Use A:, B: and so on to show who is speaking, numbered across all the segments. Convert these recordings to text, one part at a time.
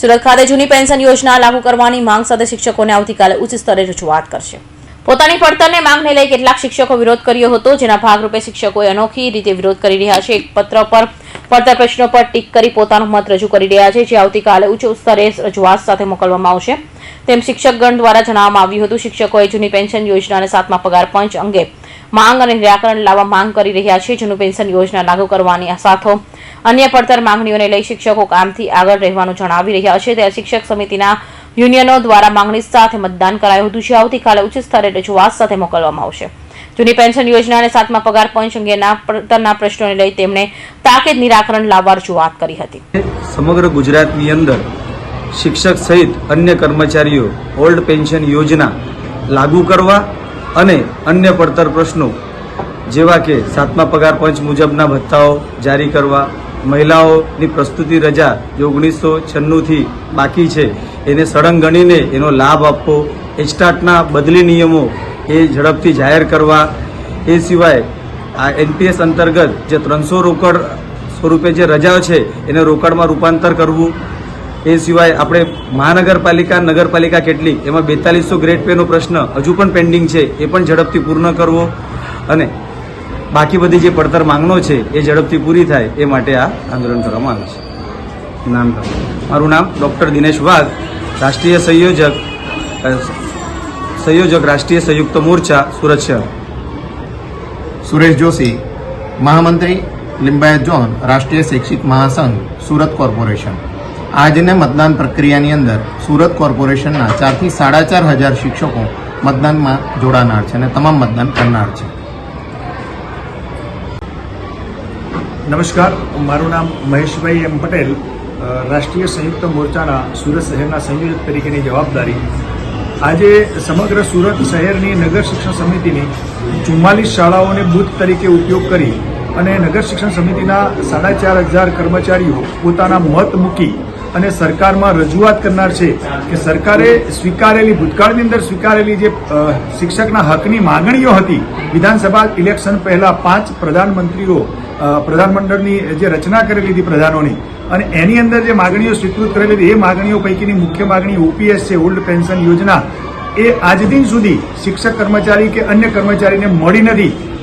A: સુરત ખાતે જૂની પેન્શન યોજના લાગુ કરવાની માંગ સાથે શિક્ષકોને આવતીકાલે ઉચ્ચ સ્તરે રજૂઆત કરશે. પોતાની પડતરને માંગને લઈ કેટલાક શિક્ષકો વિરોધ કર્યો હતો, જેના ભાગરૂપે શિક્ષકોએ અનોખી રીતે વિરોધ કરી રહ્યા છે. એક પત્ર પર પડતર પ્રશ્નો પર ટીક કરી પોતાનો મત રજૂ કરી રહ્યા છે, જે આવતીકાલે ઉચ્ચ સ્તરે રજૂઆત સાથે મોકલવામાં આવશે. તેમ શિક્ષકગણ દ્વારા જણાવવામાં આવ્યું હતું, શિક્ષકોએ જૂની પેન્શન યોજના અને સાતમા પગાર પંચ અંગે માંગ અને નિરાકરણ લાવવા માંગ કરી રહ્યા છે. જૂનું પેન્શન યોજના લાગુ કરવાની સાથો અન્ય પડતર માંગણીઓને લઈ શિક્ષકો કામથી આગળ રહેવાનું જણાવી રહ્યા છે. ત્યારે શિક્ષક સમિતિના યુનિયનો દ્વારા માંગણી સાથે મતદાન કરાયું હતું, જે આવતીકાલે ઉચ્ચ સ્તરે રજૂઆત સાથે મોકલવામાં આવશે. જૂની પેન્શન યોજના અને સાતમા પગાર પંચ અંગેના પડતરના પ્રશ્નોને લઈ તેમણે તાકીદ નિરાકરણ લાવવા રજૂઆત કરી હતી.
B: સમગ્ર ગુજરાતની અંદર શિક્ષક સહિત અન્ય કર્મચારીઓ ઓલ્ડ પેન્શન યોજના લાગુ કરવા અને અન્ય પડતર પ્રશ્નો, જેવા કે સાતમા પગાર પંચ મુજબના ભથ્થાઓ જારી કરવા, મહિલાઓની પ્રસ્તુતિ રજા જે ઓગણીસો છન્નુંથી બાકી છે. એને સળંગ ગણીને એનો લાભ આપવો એસ્ટાટના બદલી નિયમો એ ઝડપથી જાહેર કરવા. એ સિવાય આ એનપીએસ અંતર્ગત જે ત્રણસો રોકડ સ્વરૂપે જે રજાઓ છે, એને રોકડમાં રૂપાંતર કરવું. એ સિવાય આપણે મહાનગરપાલિકા, નગરપાલિકા કેટલી? એમાં બેતાલીસો ગ્રેડ પેનો પ્રશ્ન હજુ પણ પેન્ડિંગ છે, એ પણ ઝડપથી પૂર્ણ કરવો અને બાકી બધી જે પડતર માંગણો છે, એ ઝડપથી પૂરી થાય, એ માટે આ આંદોલન કરવામાં આવે છે. નામ મારું નામ ડૉક્ટર દિનેશ વાઘ, રાષ્ટ્રીય સંયોજક સંયોજક રાષ્ટ્રીય સંયુક્ત મોરચા, સુરત શહેર.
C: સુરેશ જોશી, મહામંત્રી લિંબાયત ઝોન રાષ્ટ્રીય શૈક્ષિક મહાસંઘ, સુરત કોર્પોરેશન. આજને મતદાન પ્રક્રિયાની અંદર સુરત કોર્પોરેશનના ચારથી સાડા ચાર હજાર શિક્ષકો મતદાનમાં જોડાનાર છે અને તમામ મતદાન કરનાર છે.
D: નમસ્કાર, મારું નામ મહેશભાઈ એમ પટેલ રાષ્ટ્રીય સંયુક્ત મોરચાના સુરત શહેરના સંયોજક તરીકેની જવાબદારી. આજે સમગ્ર સુરત શહેરની નગર શિક્ષણ સમિતિની ચુમ્માલીસ શાળાઓને બૂથ તરીકે ઉપયોગ કરી અને નગર શિક્ષણ સમિતિના સાડા ચાર હજાર કર્મચારીઓ પોતાના મત મૂકી અને સરકારમાં રજૂઆત કરનાર છે કે સરકારે સ્વીકારેલી, ભૂતકાળની અંદર સ્વીકારેલી જે શિક્ષકના હકની માગણીઓ હતી, વિધાનસભા ઇલેક્શન પહેલા પાંચ પ્રધાનમંત્રીઓ પ્રધાનમંડળની જે રચના કરેલી હતી પ્રધાનોની, અને એની અંદર જે માગણીઓ સ્વીકૃત કરેલી હતી, એ માગણીઓ પૈકીની મુખ્ય માગણી ઓપીએસ છે, ઓલ્ડ પેન્શન યોજના. એ આજ દિન સુધી શિક્ષક કર્મચારી કે અન્ય કર્મચારીને મળી નથી.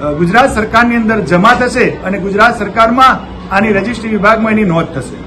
D: ગુજરાત સરકારની અંદર જમા થશે અને ગુજરાત સરકારમાં આની રજિસ્ટ્રી વિભાગમાં એની નોંધ થશે.